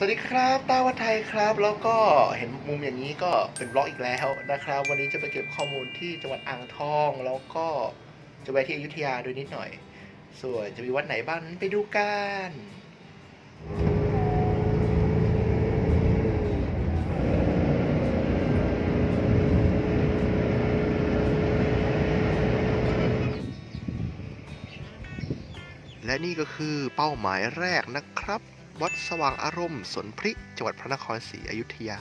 สวัสดีครับตาวัดไทยครับ แล้วก็เห็นมุมอย่างนี้ก็เป็นบล็อกอีกแล้วนะครับ วันนี้จะไปเก็บข้อมูลที่จังหวัดอ่างทอง แล้วก็จะไปที่อยุธยาด้วยนิดหน่อย ส่วนจะมีวัดไหนบ้างนั้นไปดูกันและนี่ก็คือเป้าหมายแรกนะครับ วัดสว่างอารมณ์สนพริกจังหวัดพระนครศรีอยุธยา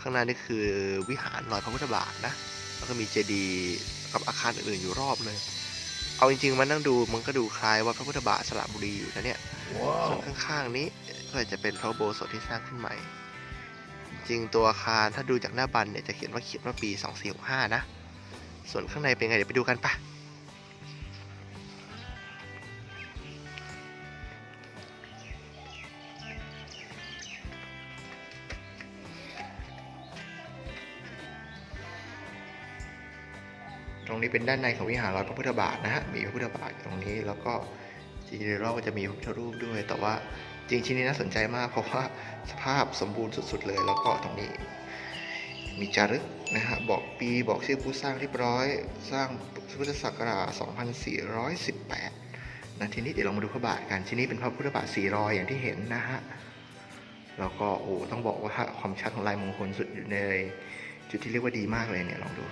ข้างหน้านี่คือวิหารรอยพระพุทธบาทนะ แล้วก็มีเจดีย์กับอาคารอื่นๆอยู่รอบเลย เอาจริงๆ มันนั่งดูมันก็ดูคล้ายวัดพระพุทธบาทสระบุรีอยู่นะเนี่ยส่วนข้างๆนี้ก็จะเป็นพระอุโบสถที่สร้างขึ้นใหม่ จริงตัวอาคารถ้าดูจากหน้าบันเนี่ยจะเขียนว่าเขียนว่าปี 2465 นะ ส่วนข้างในเป็นไงเดี๋ยวไปดูกันปะ รงนี้เป็นด้านในของวิหารร้อยพระพุทธบาทนะฮะ มีพระพุทธบาทอยู่ตรงนี้ แล้วก็จริงๆรอบก็จะมีพระพุทธรูปด้วย แต่ว่าจริงชิ้นนี้น่าสนใจมาก เพราะว่าสภาพสมบูรณ์สุดๆเลย แล้วก็ตรงนี้ มีจารึกนะฮะ บอกปีบอกชื่อผู้สร้างเรียบร้อย สร้างพุทธศักราช 2418 นะทีนี้เดี๋ยวเรามาดูพระบาทกันทีนี้เป็นพระพุทธบาทสี่รอยอย่างที่เห็นนะฮะ แล้วก็โอ้ต้องบอกว่าความชัดของลายมงคลสุดอยู่ในจุดที่เรียกว่าดีมากเลยเนี่ยลองดู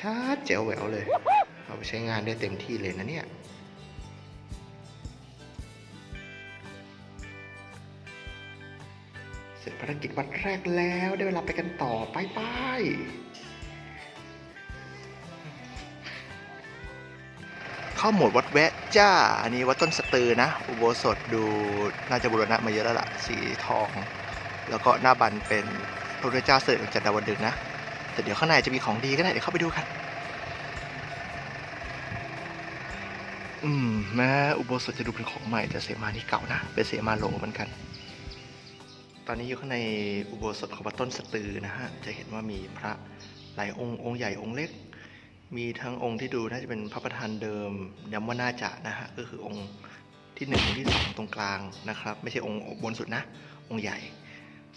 ชัดแจ๋วแหววเลย เอาไปใช้งานได้เต็มที่เลยนะเนี่ย เสร็จภารกิจวัดแรกแล้วได้เวลาไปกันต่อไปไปเข้าหมดวัดแวะจ้า อันนี้วัดต้นสตือนะ อุโบสถดูน่าจะบูรณะมาเยอะแล้วล่ะ สีทอง แล้วก็หน้าบันเป็นพระพุทธเจ้าเสด็จจากดาวดึงนะ แต่เดี๋ยวข้างในจะมีของดีก็ได้ เดี๋ยวเข้าไปดูกัน อืมแม้อุโบสถจะดูเป็นของใหม่แต่เสมานี่เก่านะ เป็นเสมาโลเหมือนกัน ตอนนี้อยู่ข้างในอุโบสถของวัดต้นสตือนะฮะ จะเห็นว่ามีพระหลายองค์ องค์ใหญ่องค์เล็ก มีทั้งองค์ที่ดูน่าจะเป็นพระประธานเดิมย้ำว่าน่าจะนะฮะ ก็คือองค์ที่หนึ่งองค์ที่สองตรงกลางนะครับ ไม่ใช่องค์บนสุดนะ องค์ใหญ่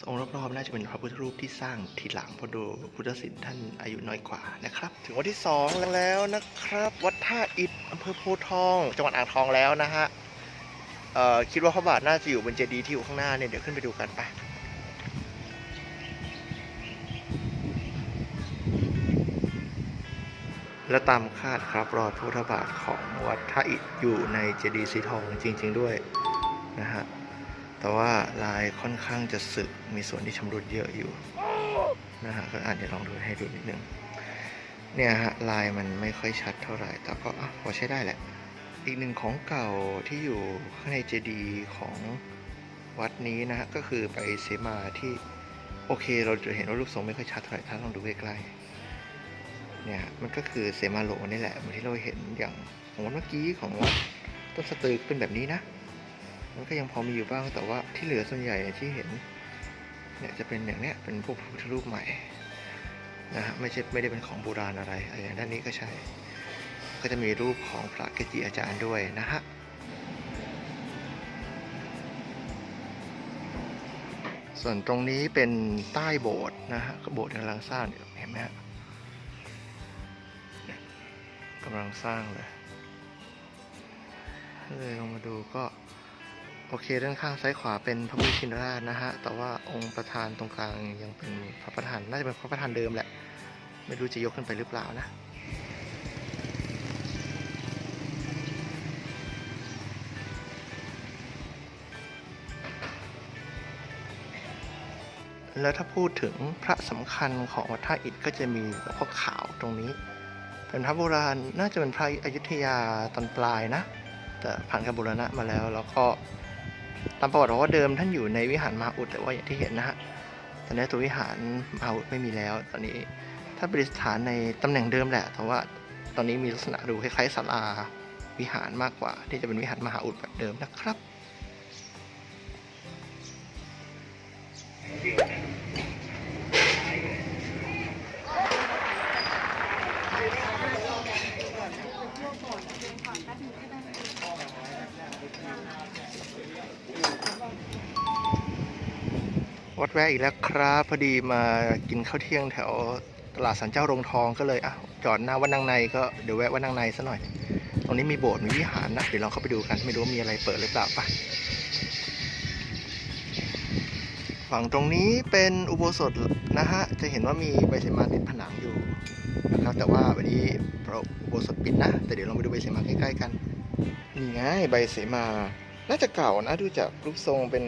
องค์รอบๆน่าจะเป็นพระพุทธรูปที่สร้างทีหลังเพราะดูพุทธศิลป์ท่านอายุน้อยกว่านะครับ ถึงวันที่ 2 แล้วนะครับ วัดท่าอิฐอำเภอโพธทอง จังหวัดอ่างทองแล้วนะฮะคิดว่าพระบาทน่าจะอยู่บนเจดีย์ที่อยู่ข้างหน้าเนี่ยเดี๋ยวขึ้นไปดูกันไปและตามคาดครับรอยพระพุทธบาทของวัดท่าอิฐอยู่ในเจดีย์สีทองจริง ๆ ด้วยนะฮะ แต่ว่าลายค่อนข้างจะสึกมีส่วนที่ชำรุดเยอะอยู่นะฮะก็อาจจะลองดูให้ดูนิดนึงเนี่ยฮะลายมันไม่ค่อยชัดเท่าไหร่ แต่ก็อะพอใช้ได้แหละ อีกหนึ่งของเก่าที่อยู่ข้างในเจดีย์ของวัดนี้นะฮะก็คือไปเสมาที่โอเค เราจะเห็นว่ารูปทรงไม่ค่อยชัดเท่าไหร่ถ้าลองดูใกล้ๆเนี่ยฮะมันก็คือเสมาโหลนี่แหละเหมือนที่เราเห็นอย่างของวัดเมื่อกี้ของวัดต้นสตือเป็นแบบนี้นะ มันก็ยังพอมีอยู่บ้างแต่ว่าที่เหลือส่วนใหญ่ที่เห็นเนี่ยจะเป็นอย่างเนี้ยเป็นพวกพระพุทธรูปใหม่นะฮะไม่ใช่ไม่ได้เป็นของโบราณอะไรอย่างด้านนี้ก็ใช่ ก็จะมีรูปของพระเกจิอาจารย์ด้วยนะฮะส่วนตรงนี้เป็นใต้โบสถ์นะฮะโบสถ์กำลังสร้างอยู่เห็นไหมฮะกำลังสร้างเลยเลยลงมาดูก็ โอเคด้านข้างซ้ายขวาเป็นพระพุทธชินราชนะฮะ แต่ว่าองค์ประธานตรงกลางยังเป็นพระประธาน น่าจะเป็นพระประธานเดิมแหละ ไม่รู้จะยกขึ้นไปหรือเปล่านะ แล้วถ้าพูดถึงพระสำคัญของวัดท่าอิฐก็จะมีหลวงพ่อขาวตรงนี้ เป็นพระโบราณ น่าจะเป็นพระอยุธยาตอนปลายนะ แต่ผ่านการบูรณะมาแล้วแล้วก็ ตามประวัติบอกว่าเดิมท่านอยู่ในวิหารมหาอุดแต่ว่าอย่างที่เห็นนะฮะตอนนี้ตัววิหารมหาอุดไม่มีแล้ว ตอนนี้ท่านประดิษฐานในตำแหน่งเดิมแหละ แต่ว่าตอนนี้มีลักษณะดูคล้ายๆศาลาวิหารมากกว่า ที่จะเป็นวิหารมหาอุดแบบเดิมนะครับ วัดแวะอีกแล้วครับพอดีมากินข้าวเที่ยงแถวตลาดสันเจ้าโรงทองก็เลยอะจอดหน้าวัดนางในก็เดี๋ยวแวะวัดนางในซะหน่อย ตรงนี้มีโบสถ์มีวิหารนะเดี๋ยวเราเข้าไปดูกันไม่รู้ว่ามีอะไรเปิดหรือเปล่าไปฝั่งตรงนี้เป็นอุโบสถนะฮะจะเห็นว่ามีใบเสมาติดผนังอยู่นะครับแต่ว่าวันนี้พระอุโบสถปิดนะ แต่เดี๋ยวเราไปดูใบเสมาใกล้ๆกันนี่ไงใบเสมาน่าจะเก่านะดูจากรูปทรงเป็น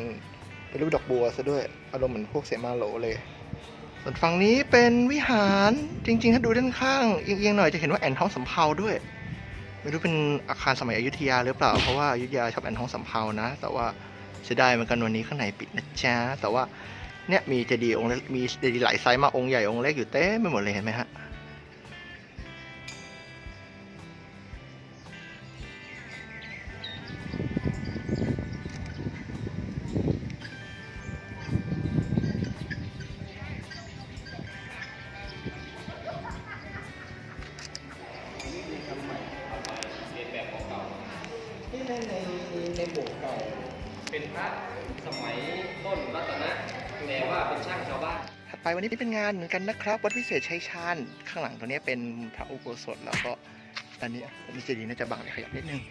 เป็นรูปดอกบัวซะด้วย อารมณ์เหมือนพวกเสมาโหลเลย ส่วนฝั่งนี้เป็นวิหารจริง ๆ ถ้าดูด้านข้างเอียงๆหน่อยจะเห็นว่าแอนท้องสำเภาด้วย ไม่รู้เป็นอาคารสมัยอยุธยาหรือเปล่าเพราะว่าอยุธยาชอบแอนท้องสำเภานะ แต่ว่าเสียดายเหมือนกันวันนี้ข้างในปิดนะจ๊ะแต่ว่าเนี่ยมีเจดีย์องค์มีเจดีย์หลายไซส์มาองค์ใหญ่องค์เล็กอยู่เต็มไปหมดเลยเห็นไหมฮะ นี่ในในในโบสถ์เก่า เป็นพระสมัยต้นรัตนะแต่ว่าเป็นช่างชาวบ้านถัดไปวันนี้เป็นงานเหมือนกันนะครับ วัดวิเศษชัยชาญข้างหลังตรงนี้เป็นพระอุโบสถแล้วก็อันนี้ผมเจดีย์น่าจะบังเดี๋ยวขยับนิดนึง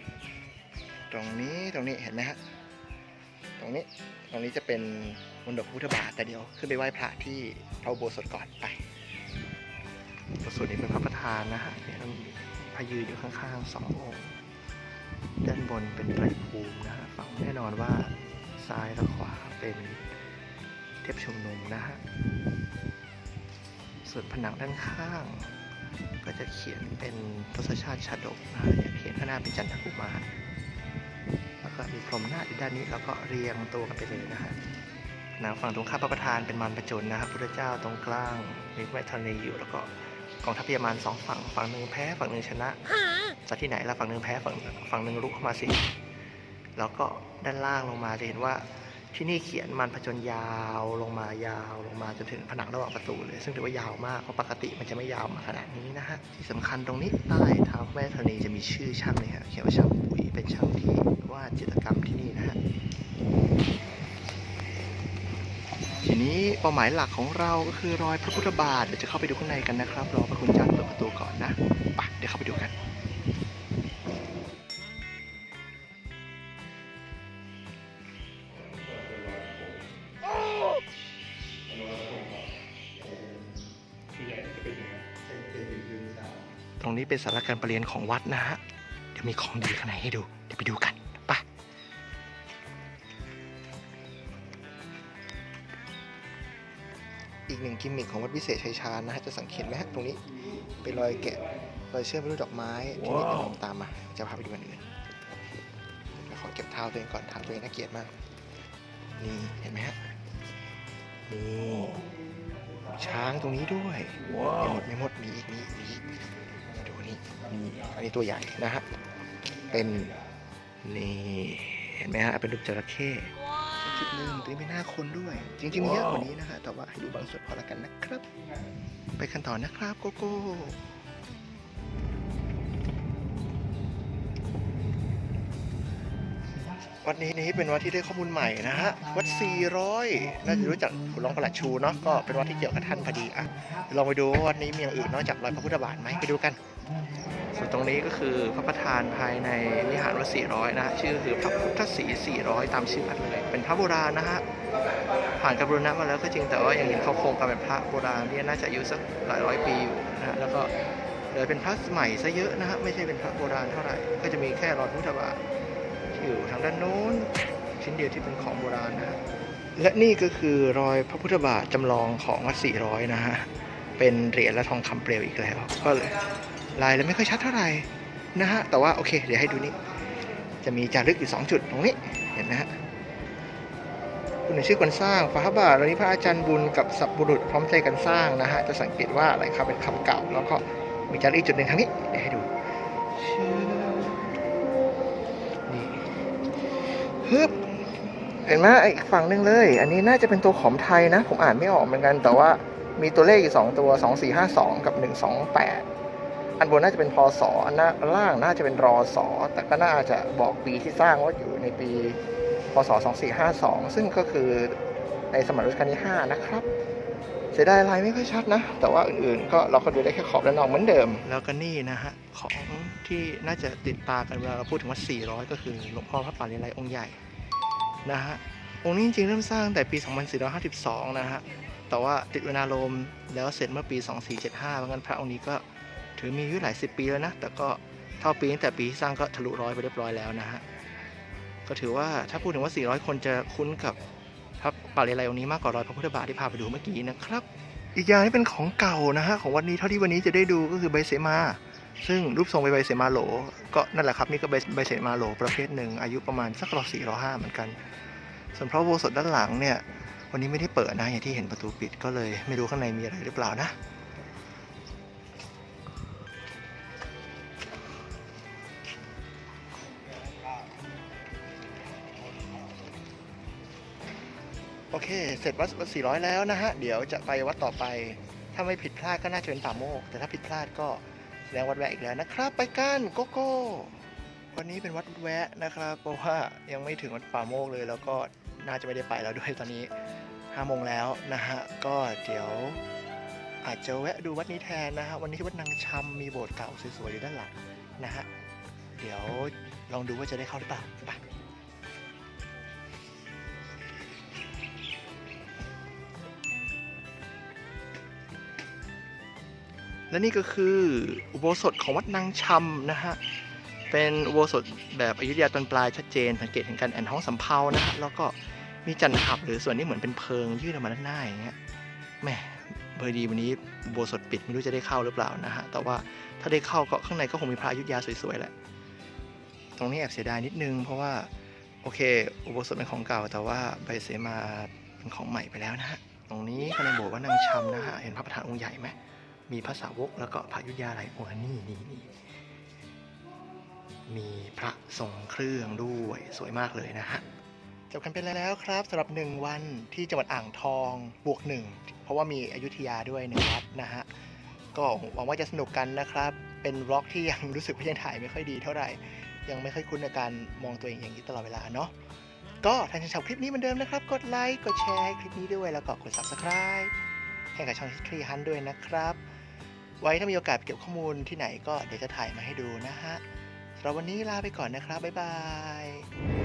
ตรงนี้ตรงนี้เห็นไหมฮะตรงนี้ตรงนี้จะเป็นมณฑปพุทธบาทแต่เดี๋ยวขึ้นไปไหว้พระที่พระอุโบสถก่อนไปอุโบสถนี้เป็นพระประธานนะฮะเนี่ยมี พระยืนอยู่ข้างๆสององค์ด้านบนเป็นไตรภูมินะฮะฝั่งแน่นอนว่าซ้ายและขวาเป็นเทพชุมนุมนะฮะส่วนผนังด้านข้าง ก็จะเขียนเป็นทศชาติชาดกนะฮะเนี่ยเขียนข้างหน้าเป็นจันทกุมารแล้วก็มีพรหมนาอยู่ด้านนี้แล้วก็เรียงตัวกันไปเลยนะฮะผนังฝั่งตรงข้ามพระประธานเป็นมารประจนนะฮะพุทธเจ้าตรงกลางมีแม่ธรณีอยู่แล้วก็ กองทัพพยามารสองฝั่งฝั่งหนึ่งแพ้ฝั่งหนึ่งชนะจากที่ไหนละฝั่งหนึ่งแพ้ฝั่งฝั่งหนึ่งลุกเข้ามาสิแล้วก็ด้านล่างลงมาจะเห็นว่าที่นี่เขียนมันผจญยาวลงมายาวลงมาจนถึงผนังระหว่างประตูเลย ซึ่งถือว่ายาวมากเพราะปกติมันจะไม่ยาวมาขนาดนี้นะฮะที่สำคัญตรงนี้ใต้เท้าแม่ธรณีจะมีชื่อช่างเลยฮะเขียนว่าช่างปุ๋ยเป็นช่างที่วาดจิตรกรรมที่นี่นะฮะ ทีนี้เป้าหมายหลักของเราก็คือรอยพระพุทธบาทเดี๋ยวจะเข้าไปดูข้างในกันนะครับรอพระคุณเจ้าเปิดประตูก่อนนะไปเดี๋ยวเข้าไปดูกันตรงนี้เป็นสาราการประเรียนของวัดนะฮะ เดี๋ยวมีของดีข้างในให้ดู เดี๋ยวไปดูกัน หนึ่งกิมมิคของวัดวิเศษชัยชาญนะฮะจะสังเกตไหมฮะตรงนี้เป็นรอยแกะรอยเชื่อมไปด้วยดอกไม้ทีนี้เดี๋ยวผมตามมาจะพาไปดูอันอื่นเดี๋ยวขอเก็บเท้าตัวเองก่อนเท้าตัวเองน่าเกลียดมากนี่เห็นไหมฮะนี่ช้างตรงนี้ด้วยไม่หมดไม่หมดมีอีกมีอีกมีอีกดูนี่นี่อันนี้ตัวใหญ่นะฮะเป็นนี่เห็นไหมฮะเป็นรูปจระเข้ ชุดหนึ่งตัวนี้เป็นหน้าคนด้วย จริงๆมีเยอะกว่านี้นะฮะแต่ว่าให้ดูบางส่วนพอละกันนะครับ ไปกันต่อนะครับโกโก้วัดนี้นี้เป็นวัดที่ได้ข้อมูลใหม่นะฮะ วัด 400 น่าจะรู้จักคุณรองประหลัดชูเนาะ ก็เป็นวัดที่เกี่ยวกับท่านพอดีอะลองไปดูว่าวัดนี้มีอย่างอื่นนอกจากรอยพระพุทธบาทไหมไปดูกัน ส่วนตรงนี้ก็คือพระประธานภายในวิหารวัด400 นะฮะชื่อคือพระพุทธศรี400 ตามชื่อวัดเลย เป็นพระโบราณนะฮะ ผ่านการบูรณะมาแล้วก็จริงแต่ว่ายังเห็นเขาโครงการเป็นพระโบราณเนี่ยน่าจะอายุสักหลายร้อยปีอยู่นะฮะ แล้วก็เลยเป็นพระใหม่ซะเยอะนะฮะ ไม่ใช่เป็นพระโบราณเท่าไหร่ ก็จะมีแค่รอยพระพุทธบาทที่อยู่ทางด้านโน้น ชิ้นเดียวที่เป็นของโบราณนะฮะ และนี่ก็คือรอยพระพุทธบาทจำลองของวัด400 นะฮะ เป็นเหรียญและทองคำเปลวอีกแล้ว ก็เลย ลายเลยไม่ค่อยชัดเท่าไหร่นะฮะ แต่ว่าโอเค เดี๋ยวให้ดูนี่จะมีจารึกอยู่ 2 จุดตรงนี้เห็นไหมฮะคุณชื่อคนสร้างฟ้าบาทวันนี้พระอาจารย์บุญกับสับบุรุษพร้อมใจกันสร้างนะฮะ จะสังเกตว่าอะไรครับเป็นคำเก่า แล้วก็มีจารึกจุดหนึ่งทางนี้เดี๋ยวให้ดูนี่ฮึบเห็นไหมอีกฝั่งหนึ่งเลย อันนี้น่าจะเป็นตัวขอมไทยนะ ผมอ่านไม่ออกเหมือนกัน แต่ว่ามีตัวเลขอยู่สองตัวสองสี่ห้าสองกับหนึ่งส อันบนน่าจะเป็นพศอันล่างน่าจะเป็นรอสอแต่ก็น่าจะบอกปีที่สร้างว่าอยู่ในปีพศ 2452 ซึ่งก็คือในสมัยรัชกาลที่ 5 นะครับเสียดายลายไม่ค่อยชัดนะ แต่ว่าอื่นๆ ก็เราก็ดูได้แค่ขอบและนอกเหมือนเดิม แล้วก็นี่นะฮะ ของที่น่าจะติดตากันเวลาเราพูดถึงว่า 400 ก็คือหลวงพ่อพระป่าเลไลองค์ใหญ่นะฮะ องค์นี้จริงๆ เริ่มสร้างแต่ปี 2452 นะฮะ แต่ว่าติดเวลาโรมแล้วเสร็จเมื่อปี 2475เพราะงั้นพระองค์นี้ก็ ถือมีอายุหลายสิบปีแล้วนะ แต่ก็เท่าปีตั้งแต่ปีที่สร้างก็ทะลุร้อยไปเรียบร้อยแล้วนะฮะ ก็ถือว่าถ้าพูดถึงว่า 400 คนจะคุ้นกับพระป่าเลไลองค์นี้มากกว่ารอยพระพุทธบาทที่พาไปดูเมื่อกี้นะครับ อีกอย่างที่เป็นของเก่านะฮะของวันนี้เท่าที่วันนี้จะได้ดูก็คือใบเสมา ซึ่งรูปทรงเป็นใบเสมาโหล ก็นั่นแหละครับนี่ก็ใบใบเสมาโหลประเภทหนึ่งอายุประมาณสักรอสี่รอห้าเหมือนกัน ส่วนพระโบสถด้านหลังเนี่ยวันนี้ไม่ได้เปิดนะอย่างที่เห็นประตูปิดก็เลย ไม่รู้ข้างในมีอะไรหรือเปล่านะ โอเค เสร็จวัด400 แล้วนะฮะ เดี๋ยวจะไปวัดต่อไป ถ้าไม่ผิดพลาดก็น่าจะเป็นป่าโมก แต่ถ้าผิดพลาดก็แสดงวัดแวะอีกแล้วนะครับ ไปกันโกโก้วันนี้เป็นวัดแวะนะครับ เพราะว่ายังไม่ถึงวัดป่าโมกเลย แล้วก็น่าจะไม่ได้ไปแล้วด้วยตอนนี้5โมงแล้วนะฮะ ก็เดี๋ยวอาจจะแวะดูวัดนี้แทนนะฮะ วันนี้ที่วัดนางชำมีโบสถ์เก่าสวยๆอยู่ด้านหลังนะฮะ เดี๋ยวลองดูว่าจะได้เข้าหรือเปล่าไป และนี่ก็คืออุโบสถของวัดนางชำนะฮะ เป็นอุโบสถแบบอยุธยาตอนปลายชัดเจน สังเกตเห็นการแอนท้องสำเภานะฮะ แล้วก็มีจันหับหรือส่วนนี้เหมือนเป็นเพิงยื่นออกมาด้านหน้าอย่างเงี้ยแหมเบอร์ดีวันนี้อุโบสถปิดไม่รู้จะได้เข้าหรือเปล่านะฮะ แต่ว่าถ้าได้เข้าก็ข้างในก็คงมีพระอยุธยาสวยๆแหละ ตรงนี้แอบเสียดายนิดนึงเพราะว่าโอเค อุโบสถเป็นของเก่า แต่ว่าใบเสมาเป็นของใหม่ไปแล้วนะฮะ ตรงนี้ภายในโบสถ์วัดนางชำนะฮะ เห็นพระประธานองค์ใหญ่ไหม มีพระสาวกแล้วก็พระยุทธยาอะไรโอ้นี่นี่นี่มีพระทรงเครื่องด้วยสวยมากเลยนะฮะจบกันไปแล้วครับสำหรับหนึ่งวันที่จังหวัดอ่างทองบวกหนึ่งเพราะว่ามีอยุธยาด้วยหนึ่งวัดนะฮะก็หวังว่าจะสนุกกันนะครับ เป็นบล็อกที่ยังรู้สึกว่ายังถ่ายไม่ค่อยดีเท่าไหร่ ยังไม่ค่อยคุ้นในการมองตัวเองอย่างนี้ตลอดเวลาเนาะก็ถ้าชอบคลิปนี้เหมือนเดิมนะครับ กดไลค์กดแชร์คลิปนี้ด้วยแล้วก็กด subscribe ให้กับช่อง History Hunt ด้วยนะครับ ไว้ถ้ามีโอกาสเก็บข้อมูลที่ไหนก็เดี๋ยวจะถ่ายมาให้ดูนะฮะสำหรับวันนี้ลาไปก่อนนะครับ บ๊ายบาย